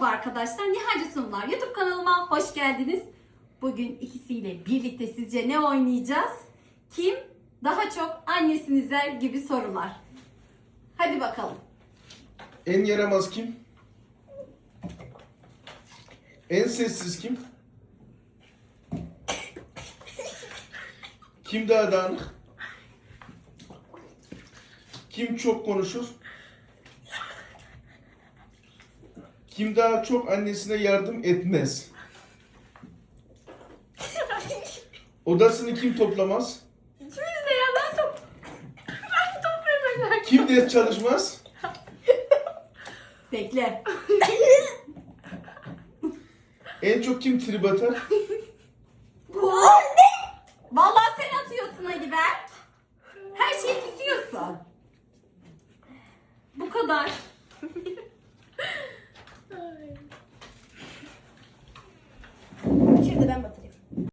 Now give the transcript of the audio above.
Merhaba arkadaşlar, Nihalci Sunumlar YouTube kanalıma hoş geldiniz. Bugün ikisiyle birlikte sizce ne oynayacağız? Kim daha çok annesini izler gibi sorular. Hadi bakalım. En yaramaz kim? En sessiz kim? Kim daha dağınık? Kim çok konuşur? Kim daha çok annesine yardım etmez? Odasını kim toplamaz? İkimiz de ya ben top... Ben toplayayım Kim ders çalışmaz? Bekle. En çok kim trip atar? Vallahi sen atıyorsun Ali Berk. Her şeyi tutuyorsun. Bu kadar. பிடிச்சிருக்குதான்